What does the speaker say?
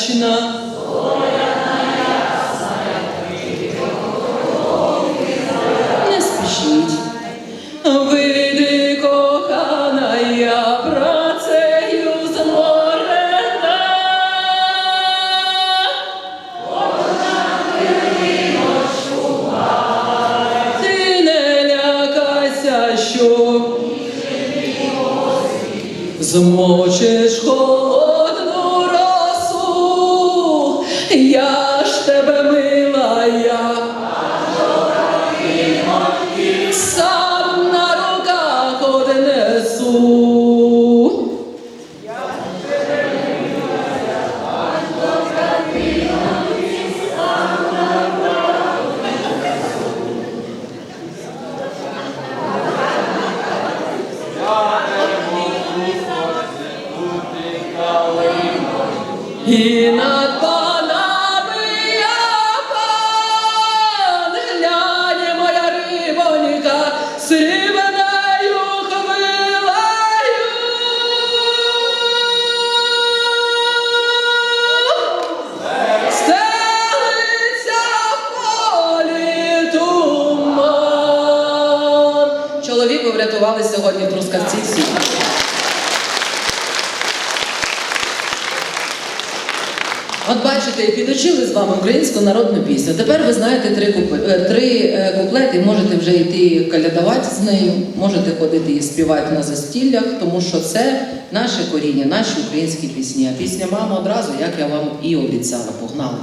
вдячна. Не спішіть. Вийди, кохана, я працею зморена. Ти не лякайся, що змочиш холодну сам на руках однесу. І над Чоловіку сьогодні в Трускавці всі. От бачите, підучили з вами українську народну пісню. Тепер ви знаєте три, е, три е, куплети, можете вже йти калядувати з нею, можете ходити і співати на застіллях, тому що це наше коріння, наші українські пісні. А пісня мама одразу, як я вам і обіцяла, погнали.